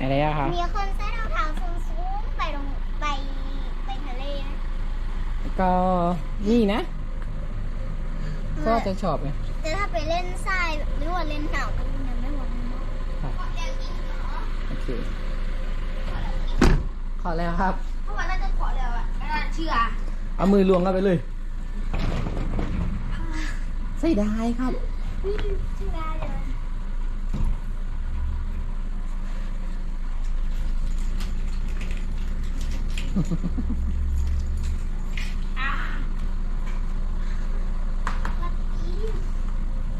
อะไรอะคะมีคนใส่รองเท้าส้นสูงไปลงไปไปทะเลนะก็นี่นะ ก็จะชอบไงแต่ถ้าไปเล่นทรายหรือว่าเล่นหนาวก็ยังไม่หวังเนาะครับเรียกอีกเหรอโอเคขอแล้วครับเพราะว่าน่าจะขอแล้วอะน่าเชื่อเอามือลวงเข้าไปเลยใส่ได้ครับเชื่อเลย ท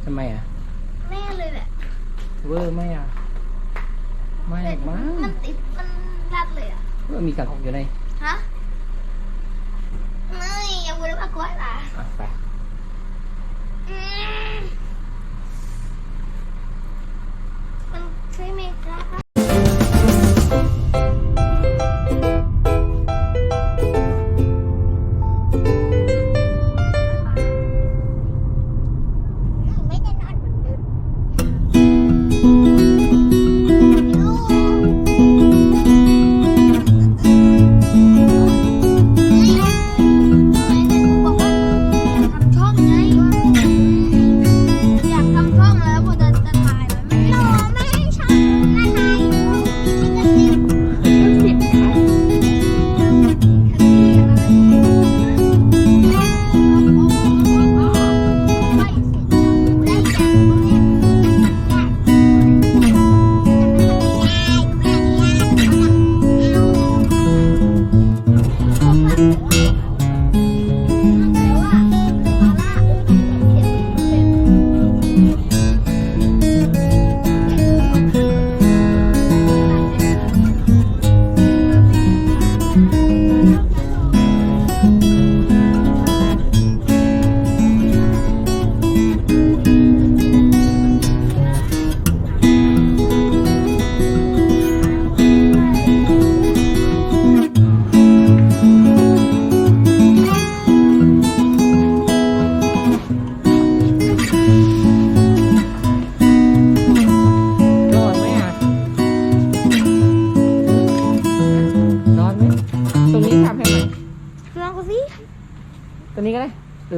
ำไมอะ แม่เลยแหละเวอร์ไหมอะ ไม่หรอกมั้งมันติดมันรัดเลยอะเวอร์มีกังอยู่ในฮะไม่อย่าพูดว่าก้อยล่ะอะไป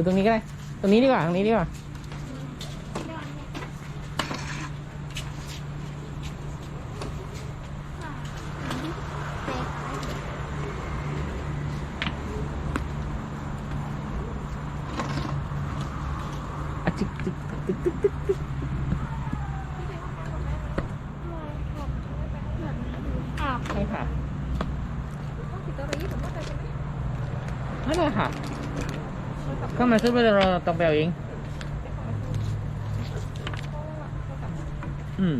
ตรงนี้ก็ได้ ตรงนี้ดีกว่า ตรงนี้ดีกว่า อะจิกจิกตึกตึกตึกตึก อ้าว ใช่ค่ะนั่นแหละค่ะ เข้ามซื้อไปเราต้องไปเอาเอง อืม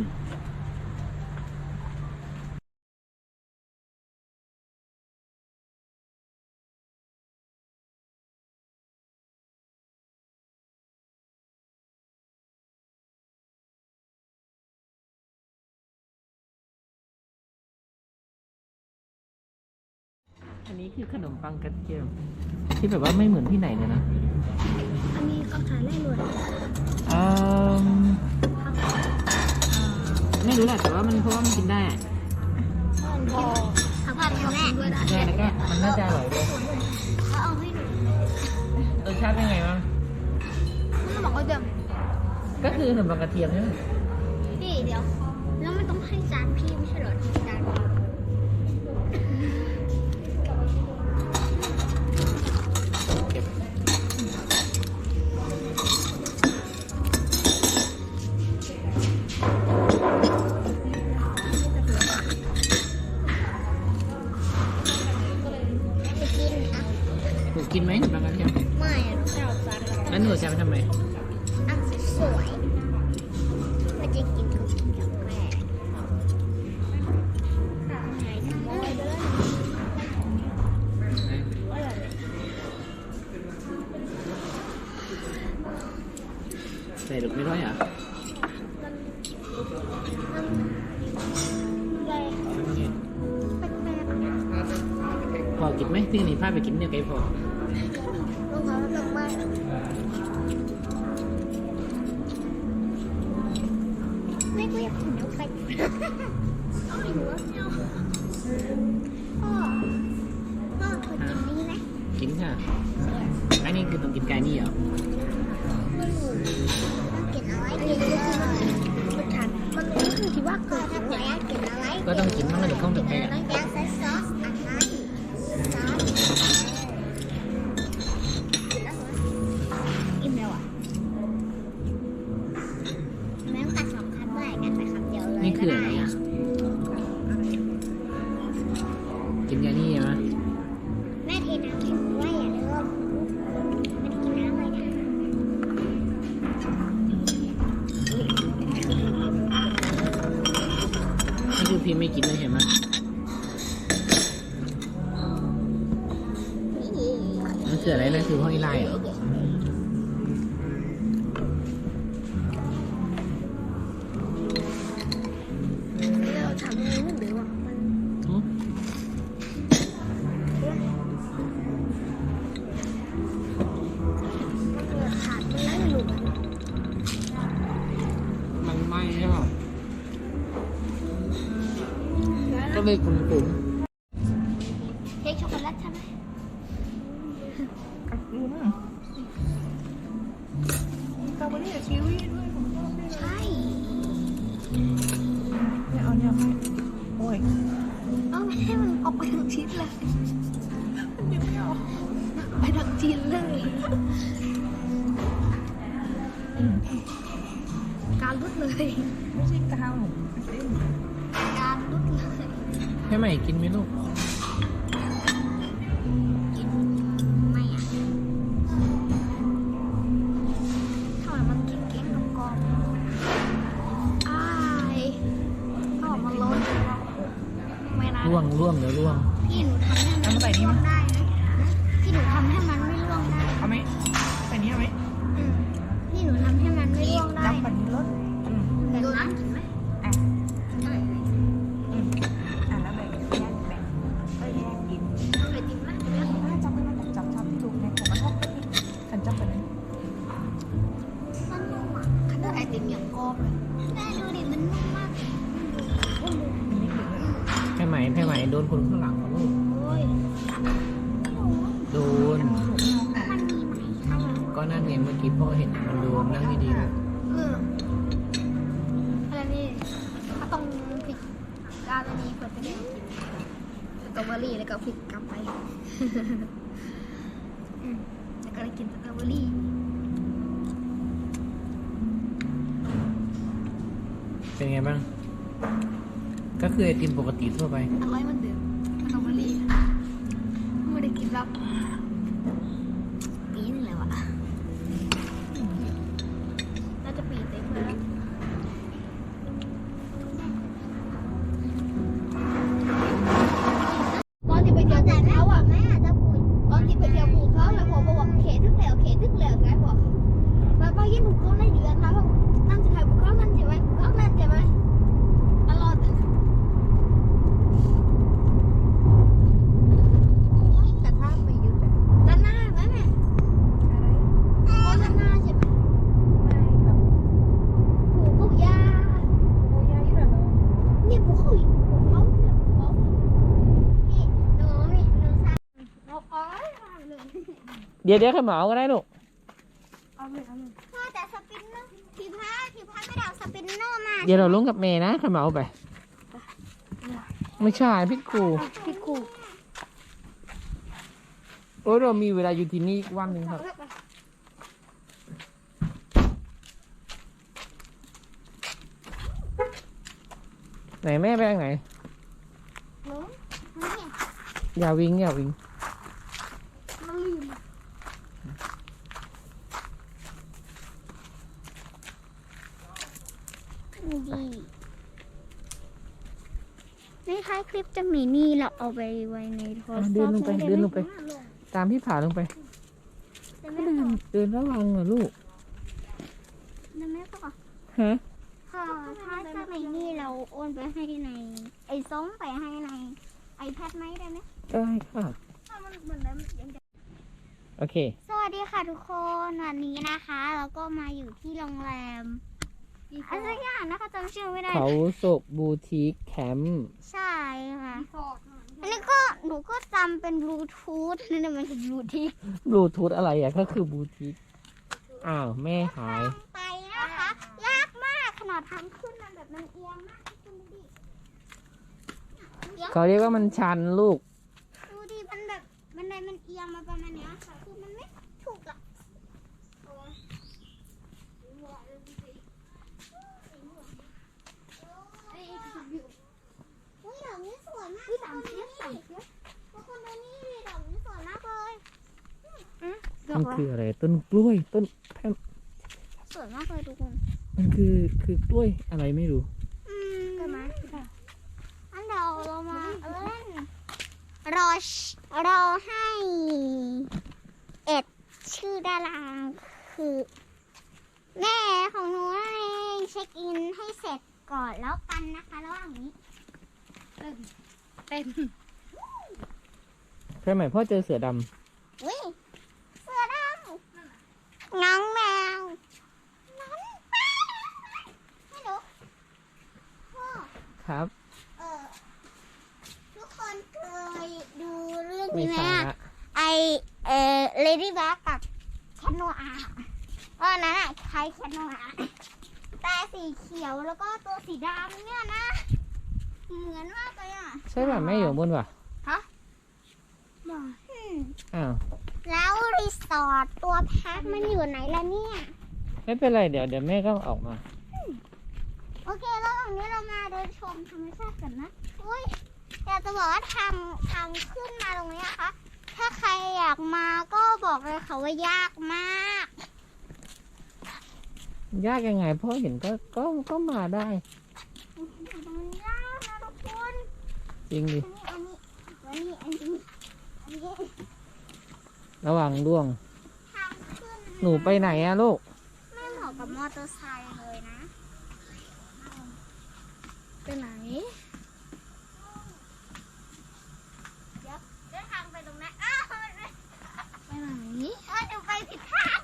อันนี้คือขนมปังกระเทียมที่แบบว่าไม่เหมือนที่ไหนเลยนะ อันนี้เขาขายไล่รวยอืมไม่รู้แหละแต่ว่ามันเพราะว่ามันกินได้อะพอทั้งพันทั้งแม่ด้วยนะใช่แล้วก็มันน่าจะอร่อยด้วยเขาเอาให้ดูรสชาติเป็นไงบ้างเขาบอกว่าเดิมก็คือขนมปังกระเทียมใช่ไหมพี่เดี๋ยว แล้วมันต้องให้จานพี่ไม่ใช่เหรอที่จานพี่ กินน้ำใสเอาหนูว่าไม่เอาพ่อพ่อคยกินนี่ไหมกินค่ะ อันนี้คือต้องกินไก่นี่เหรอไม่รู้กินอะไรกินเลยมันถามมันรู้สึกที่ว่าเกิดถ้าเกิดอยากกินอะไร ก็ต้องกินมันก็ถึงต้องถึงไก่ คือพี่ไม่กินเลยเห็นไหมนี่มันคืออะไรนั่นคือห้อยลายเหรอ การลุดเลย ไม่ใช่กาวเส้นการลุดเลยๆให้ใหม่กินไหมลูกกิ จับไปนี้มันนุ่มอะขนาดไอติมอย่างกรอบเลยแม่ดูดิมันนุ่มมากเลยมันไม่ถึงเลยให้ใหม่ให้ใหม่โดนคนข้างหลังเหรอลูกโอ้ยโดน มันมีไหมข้างหลังก็นั่นไงเมื่อกี้พ่อเห็นมันโดนนั่งดีๆลูกเอออะไรนี่ถ้าต้องพริกกาลนี้เปิดไปได้กินสตรอเบอรี่แล้วก็พริกกลับไป อืมแล้วก็ได้กินสตรอเบอรี่ เป็นไงบ้าง ก็ คือไอติมปกติทั่วไปอร่อยเหมือนเดิมสตรอเบอรี่ไม่ได้กินรับปีนึงแล้วอะน่าจะปีเต็มเลยแล้วตอนที่ไปเที่ยวภูเขาอะแม่อาจจะพูดตอนที่ไปเที่ยวภูเขาแล้วผมบอกว่าเขตทึกแล้วเขตทึกแล้วไงบอกแบบว่ายิ่งภูเขาในเดือนนะบอกนั่นจะถ่ายภูเขานั่นใช่ไหมภูเขานั่นใช่ไหมตลอดเลย แต่ถ้าไปยึดอะ ด้านหน้าไหมแม่ อะไร เพราะด้านหน้าใช่ไหม ไม่ครับ ผูกพวกยา โอ้ยายึดอะเนาะ นี่ผูกเขาอีกผูกเขาเนี่ยผูกเขานี่หนูนี่หนูสั่งเอาเอาเลย เดี๋ยวเดี๋ยวให้หมอก็ได้ลูกเอาเลยเอาเลยพ่อแต่สปินเนอร์ทีพาทีพาไม่ได้เอาสปินเนอร์มาเดี๋ยวเราลงกับเมย์นะให้หมอไป ไม่ใช่พี่ครูพี่ครูโอ้ยเรามีเวลาอยู่ที่นี่อีกวันหนึ่งครับ ไหนแม่ไปทางไหน หนูนี่อย่าวิ่งอย่าวิ่ง มันลืมดี ในท้ายคลิปจะมีนี่เราเอาไปไว้ในโทรศัพท์เดินลงไปม่เดินลงไปม่ตามพี่ผาลงไปได้ก็ไหมเดินเดินระวังเหรอลูกได้ไหมพ่อฮะค่ะถ้าสมัยนี้เราโอนไปให้ใน ไอ้ส้มไปให้ในไอแพดไหมได้ไหมได้ค่ะถ้ามันเหมือนเดิมยังจะโอเค สวัสดีค่ะทุกคน วันนี้นะคะเราก็มาอยู่ที่โรงแรม อะไรสักอย่างนะคะจำชื่อไม่ได้ เขาศกบูติกแคมป์ใช่ค่ะอันนี้ก็หนูก็จำเป็นบลูทูธนั่นนะมันคือบลูทูธบลูทูธอะไรอะ ก็คือบูติกอ้าว แม่หาย ไปนะคะ ยากมากขนาดทางขึ้นมันแบบมันเอียงมากคุณดูดิเขาเรียกว่ามันชันลูก ดูดิมันแบบมันไดมันเอียงมาประมาณเนี้ยค่ะคือมันไม่ถูกหรอกโอ้ยอุ้ยดอกนี้สวยมากทุกคนดูนี่ทุกคนดูนี่ดิดอกนี้สวยมากเลย มันคืออะไรต้นกล้วยต้นแพมสวยมากเลยทุกคนมันคือคือกล้วยอะไรไม่รู้อืมก็มาอันเดี๋ยวเรามาเล่นรอชรอให้เอ็ดชื่อดาราคือ แม่ของหนูนั่นเองเช็คอินให้เสร็จก่อนแล้วกันนะคะระหว่างนี้เต็มใช่ไหมพ่อเจอเสือดำอุ้ยเสือดำ น้องแมว น้องแมวไม่รู้พ่อครับ เออทุกคนเคยดูเรื่องไม่นี้ไหมใช่อะละไอเออเลดี้บักกับแคทโนอาเออนั่นอะคล้ายแคทโนอาตาสีเขียวแล้วก็ตัวสีดำเนี่ยนะ เหมือนมากเลยอะใช่ป่ะแม่อยู่บนป่ะ อืมอ้าว แล้วรีสอร์ทตัวพักมันอยู่ไหนล่ะเนี่ย ไม่เป็นไรเดี๋ยวเดี๋ยวแม่ก็ออกมา โอเคแล้วตรงนี้เรามาเดินชมธรรมชาติกันนะอุ้ยอยากจะบอกว่าทางทางขึ้นมาตรงนี้นะคะ ถ้าใครอยากมาก็บอกเลยค่ะว่ายากมาก ยากยังไงพ่อเห็นก็ก็ก็มาได้มันยากนะทุกคนจริงดิ อันนี้อันนี้อันนี้อันนี้ ระวังร่วง ทางขึ้นหนูไปไหนอะลูก ไม่เหมาะกับมอเตอร์ไซค์เลยนะ ไปไหนเดี๋ยวเดินทางไปตรงนั้นอ้าวมันไม่ไปไหน เออเดี๋ยวไปผิดทาง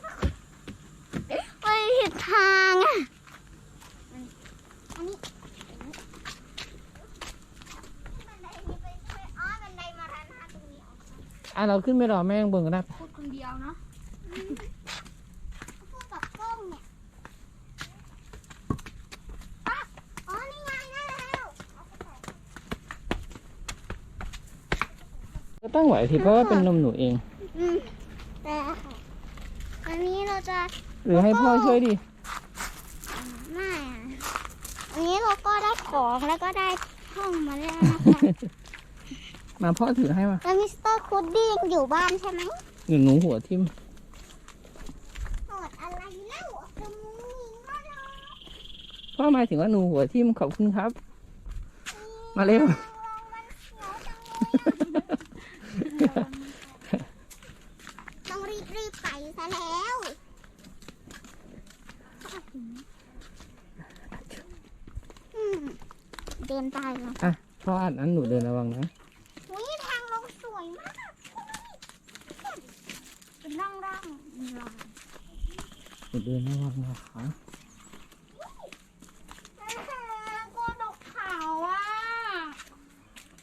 ไปผิดทางอะอันนี้บันไดนี้ไปช่วยอ๋อบันไดมาทางหน้าตรงนี้เอา อะ เราขึ้นไปรอแม่ข้างบนก็ได้พูดคนเดียวเนาะพูดกับกล้องเนี่ยอะอ๋อนี่ไงได้แล้วเอาไปใส่ก็ต้องไหวทีเพราะว่าเป็นนมหนูเอง อืมแต่วันนี้เราจะหรือให้พ่อช่วยดิไม่อะวันนี้เราก็ได้ของแล้วก็ได้ห้องมาแล้วนะคะ มาพ่อถือให้มาแล้วมิสเตอร์คูดดี้ยังอยู่บ้านใช่ไหมหนูหนูหัวทิ่มโหดอะไรเล่าจมูกหญิงมาเลยพ่อหมายถึงว่าหนูหัวทิ่มขอบคุณครับ มาเร็วมันเสียวจังเลยต้องรีบรีบๆไปซะแล้วอืมเดินไปแล้วอะพ่ออันนั้นหนูเดินระวังนะ อุ้ยทางลงสวยมากเป็นร่องร่องๆร่อง หนู เดินระวังนะคะกลัวตกเขาอะ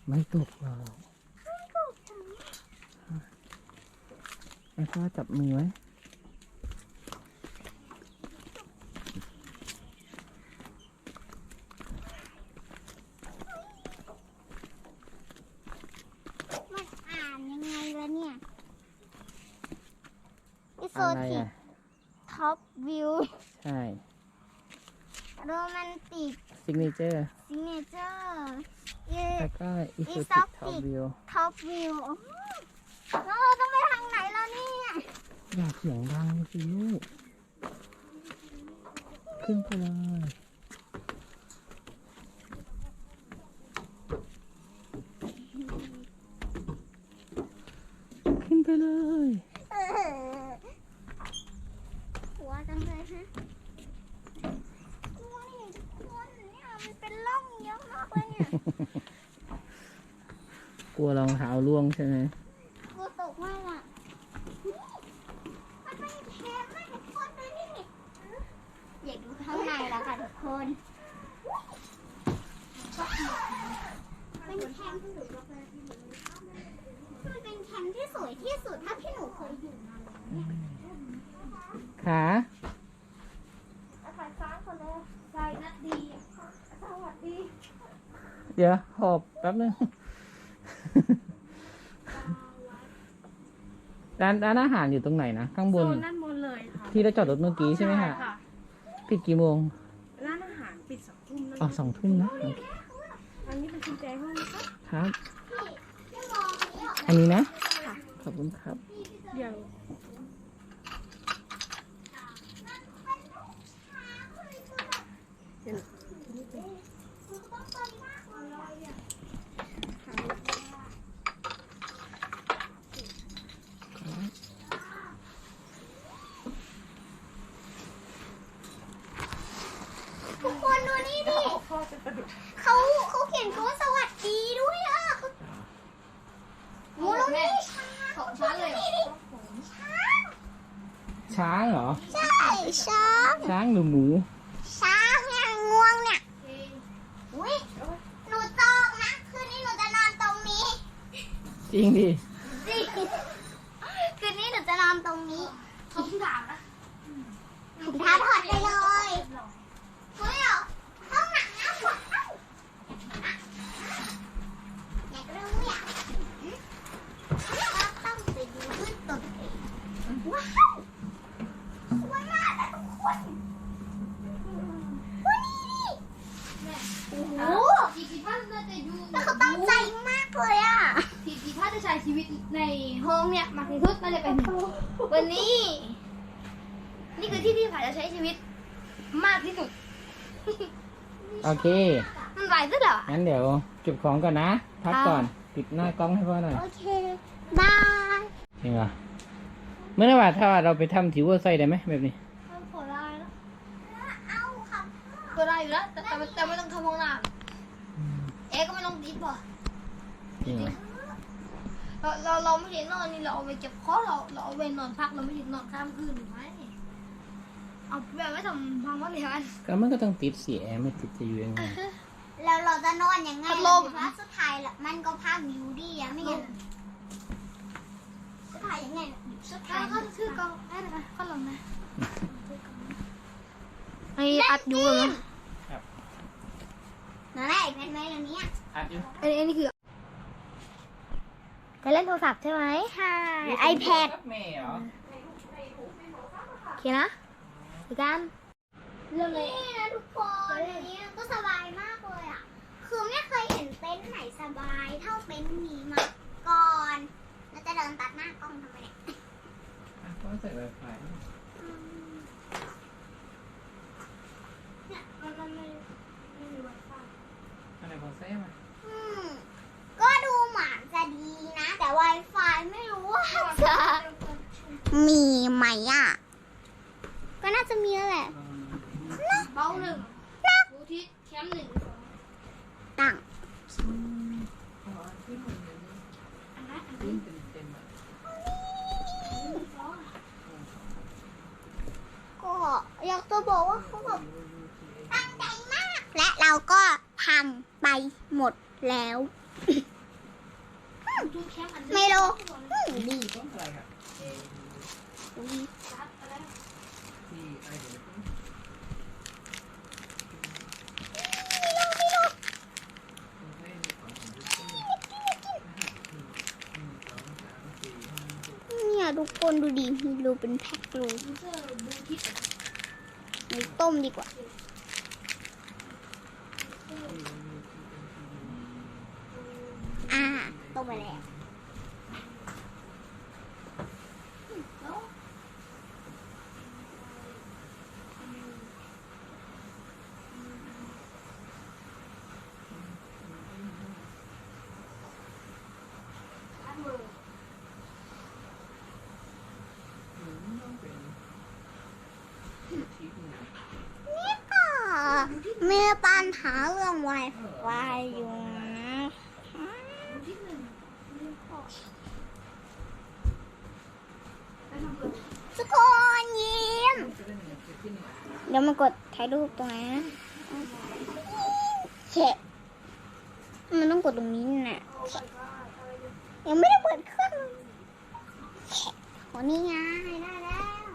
ไม่ตกหรอกให้พ่อจับมือไว้มันอ่านยังไงล่ะเนี่ยอิโซอะไรติกอะท็อป วิวใช่โรแมนติกซิกเนเจอร์ซิเนเจอร์แล้วก็อิสุติ Exotic ท็อปวิวท็อปวิวเราต้องไปทางไหนแล้วเนี่ยอย่าเสียงดังสิลูกขึ้นไปเลย ขึ้นไปเลย เออหัวจังเลยฮะกลัวนี่ทุกคนเนี่ยมันเป็นร่องเยอะมา กเลยเนี่ยกลัวรองเท้าร่วงใช่ไหมกลัวตกมากอะนี่มันเป็นเทปไม่ทุกคนเลยนี่อยากดูเขาข้างในแล้วค่ะทุกคนเป็นแคมป์มันเป็นแคมป์ที่สวยที่สุดถ้าที่หนูเคยอยู่มาเลยเนี่ยขาอาคารฟ้าคนเลยใจนัดดีอะสวัสดีเดี๋ยวหอบแป๊บนึงร้านร้านอาหารอยู่ตรงไหนนะข้างบโซนนด้านบนเลยค่ะที่เราจอดรถเมื่อกี้ใช่ไหมคะค่ะปิดกี่โมงร้านอาหารปิดสองทุ่มนะอ๋อสองทุ่มนะโอเคอันนี้เป็นกุญแจห้องนะคะครับพี่มองอันนี้ออกอันนี้นะขอบคุณครับ เดี๋ยว ทุกคนดูนี่ดิ เขาเขาเขียนคำว่าสวัสดีด้วยอะโอ้แล้วนี่ช้างของช้างเลยช้างช้างเหรอ ใช่ช้างช้างหรือหมู ช้างเนี่ยง่วงเนี่ยอุ้ยหนูตองนะคืนนี้หนูจะนอนตรงนี้จริงดิสิคืนนี้หนูจะนอนตรงนี้ถุงเท้านะถุงเท้าถอดได้เลยเฮ้ยเหรอห้องหนังนะว้าวอยากรู้อยากเห็นก็ต้องไปดูด้วยตนเองว้าวสวยมากนะทุกคนวันนี้โอ้โห ทีพีพัฒน่าจะอยู่ แล้วเขาตั้งใจมากเลยอะ ทีพีพัฒจะใช้ชีวิตในห้องเนี่ยมากที่สุดน่าจะเป็นวันนี้ นี่คือที่ที่ผ่าจะใช้ชีวิตมากที่สุด โอ เค มันไหวสุดเหรอ งั้นเดี๋ยวเก็บของก่อนนะ พักก่อน ปิดหน้ากล้องให้พ่อหน่อยโอเค บายจริงเหรอเมื่อว่าถ้าเราไปทำถิวไส้ได้ไหมแบบนี้มันขอได้แล้วเอาครับก็ได้อยู่แล้ว แต่แต่แต่ไม่ต้องเข้าห้องน้ำเอ๊ะก็ไม่ต้องดิบอะจริงเหรอเราเราเราไม่ได้นอนนี่เราเอาไปเก็บข้อเราเราเอาไปนอนพักเราไม่ได้นอนข้ามคืนหรือไม่ เอาแบบไม่ทำพังวันเดียวกันก็มันก็ต้องติดเสียไม่ติดจะอยู่ยังไงแล้วเราจะนอนยังไงพัดลมเพราะสุดท้ายละมันก็พังอยู่ดีอะไม่งั้นสุดท้ายยังไงล่ะสุดท้าแล้ยวก็คือกองได้ไหมข้อลงนะไออัดอยู่เหรอนั่นแหละเป็นไหมอันเนี้ยอัดอยู่อันนี้อันนี้คือจะเล่นโทรศัพท์ใช่ไหมใช่ iPad แม่เหรอ โอเคนะ ดูกันเรื่องเลยนี่นะทุกคนอันนี้ก็สบายมากเลยอะ คือไม่เคยเห็นเต็นท์ไหนสบาย เท่าเต็นท์นี้มาก่อนเราจะเดินตัดหน้ากล้องทำไมเนี่ยก็ใส่ไวไฟเนี่ยมันมันไม่ไม่มีไวไฟอะไรพอใส่มาอืมก็ดูเหมือนจะดีนะ แต่ Wi-Fi ไม่รู้ว่าจะมีไหมอะก็น่า จะมีแล้วแหละเบาหนึ่งดูทิศแคมป์หนึ่งตั้งก็อยากจะบอกว่าเขาแบบตั้งใจมาก และเราก็พังไปหมดแล้วดูแคมป์อันไม่รู้อืมดี ต้องอะไรครับ ดี ที่อะไรเดี๋ยว เนี่ยทุก คนดูดีมีรูเป็นแพ็คเลยดูทิศหรือต้มดีกว่าอ่า ต้มไปแล้ว นี่ก็ มีปัญหาเรื่อง Wi-Fi อยู่นะทุกคนยิ้ม เดี๋ยวมากดถ่ายรูปตรงนนะแฉะมันต้องกดตรงนี้น่ะแฉะยังไม่ได้เปิดเครื่องแฉะโอ้นี่ไงได้แล้ว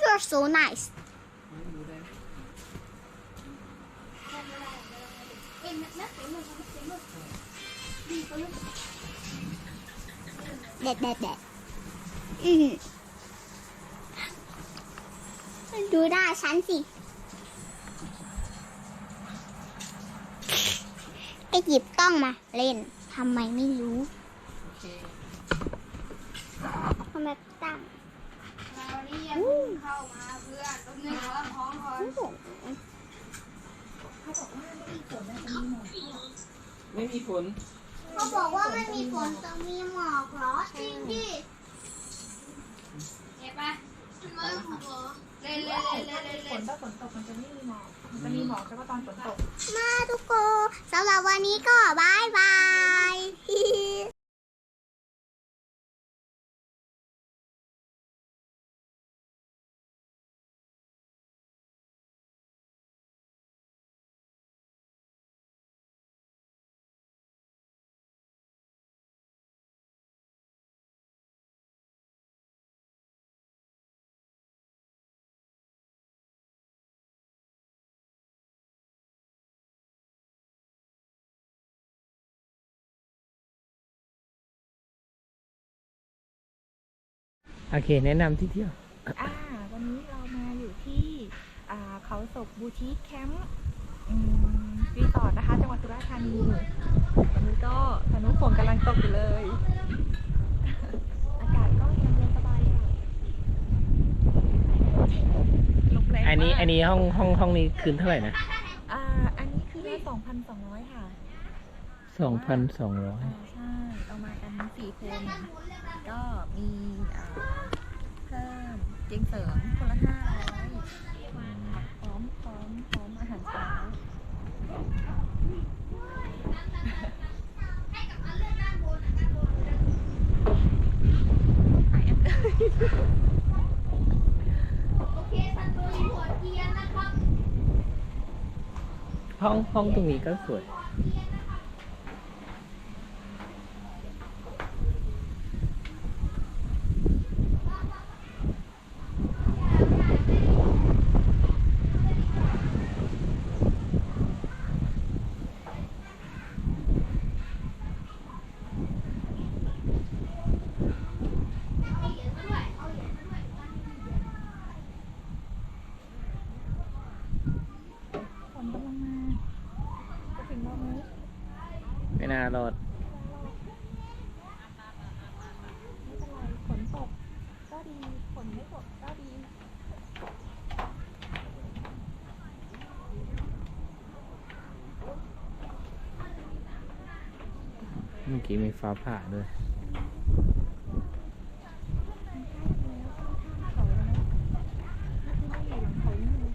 You're so nice เด็ดเด็ดเด็ดอือหือดูหน้าฉันสิ ไปหยิบกล้องมาเล่นทำไมไม่รู้ทำไมตั้งเรานี่ยังเพิ่งเข้ามาเพื่อนต้องเงินว่าท้องก่อน ไม่มีฝนเขาบอกว่าไม่มีฝนแต่มีหมอกเหรอจริงดิเห็นปะเล่นเล่นเล่นเล่นฝเล่นนถ้าฝนตกมันจะไม่มีหมอก มันจะมีหมอกเฉพาะตอนฝนตก มาทุกคนสำหรับวันนี้ก็บายบาย โอเค แนะนำที่เที่ยว อ่าวันนี้เรามาอยู่ที่อ่าเขาศกบูติกแคมป์อืมรีสอร์ทนะคะ จังหวัดสุราษฎร์ธานีวันนี้ก็พานุฝนกำลังตกอยู่เลย อากาศก็เย็นเย็นสบายค่ะลมแรงอันนี้มากอันนี้ห้องห้องห้องนี้คืนเท่าไหร่นะอ่าอันนี้คือละ2,200 ค่ะ สองพันสองร้อย อ่าใช่ เอามากันสี่คน ก็มีอ่าเพิ่ม เตียงเสริมคนละห้าร้อยพร้อมพร้อมพร้อมอาหารเช้าโอเคทันเทียนนะครับห้องห้องตรงนี้ก็สวย ฝนกำลังมา จะถึงรอบนี้ ไม่น่ารอด ไม่เป็นไรฝนตกก็ดีฝนไม่ตกก็ดีเมื่อกี้มีฟ้าผ่าด้วย เขาแล้วนะไม่ได้อยู่หลังเขานี่เลย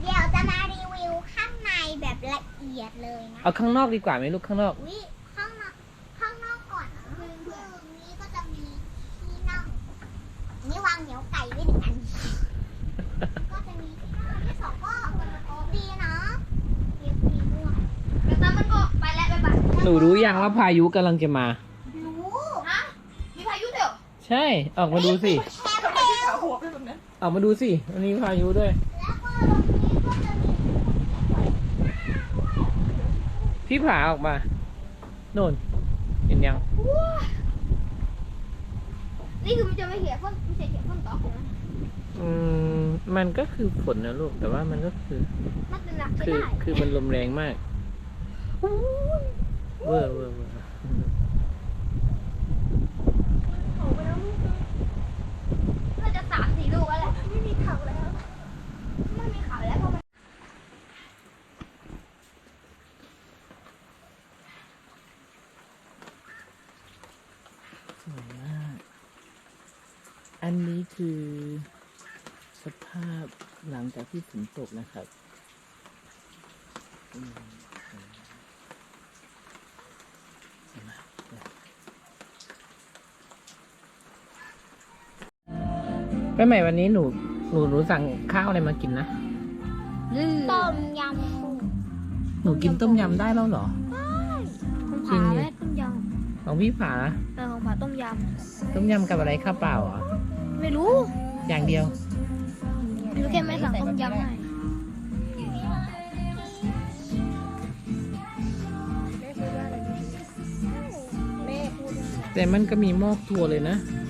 เดี๋ยวจะมารีวิวข้างในแบบละเอียด เลยนะเอาข้างนอกดีกว่าไหมลูกข้างนอก วิข้างนอกข้างนอกก่อนนะคือคือนี้ก็จะมีที่นั่งนี่วางเหนียวไก่ไว้หนึ่งอัน ก็จะมีที่นั่งที่สองก็ดีนะเรียบดีด้วยแต่ตอนมันก็ไปแล้วไปบ้านหนูรู้ยังว่าพายุกำลังจะมา รู้ฮะมีพายุเดี๋ยวใช่ ออกมาดูสิ แคปเร็วหัวไปแบบนั้น ออกมาดูสิวันนี้พายุด้วย แล้วก็ตรงนี้ก็จะมี พี่ผาออกมาโน่นเห็นยัง นี่คือมันจะไม่เหี่ยฝนไม่ใช่เหี่ยฝนตกนะอืมมันก็คือฝนนะลูก แต่ว่ามันก็คือ มันจะหนักไม่คือได้คือมันลมแรงมาก เวอร์เวอร์เวอร์ น่าจะสามสี่ลูกแล้วแหละ ไม่มีเขาแล้ว ไม่มีข่าวแล้วเพราะมัน อันนี้ คือ สภาพหลังจากที่ฝนตกนะครับอืมเห็นไหมไปใหม่วันนี้หนูหนูหนูสั่งข้าวอะไรมากินนะ ต้มยำปูหนูกินต้มยำได้แล้วเหรอจริงดิ แม่ต้มยของพี่ผาำเออของผาต้มยต้มยำกับอะไรข้าวเปล่าเหรอำ ไม่รู้อย่างเดียว รู้แค่แม่สั่งต้มยำให้แม่พูดว่าอะไรดีแม่พูดว่าแต่มันก็มีหมอกทัวเลยนะใ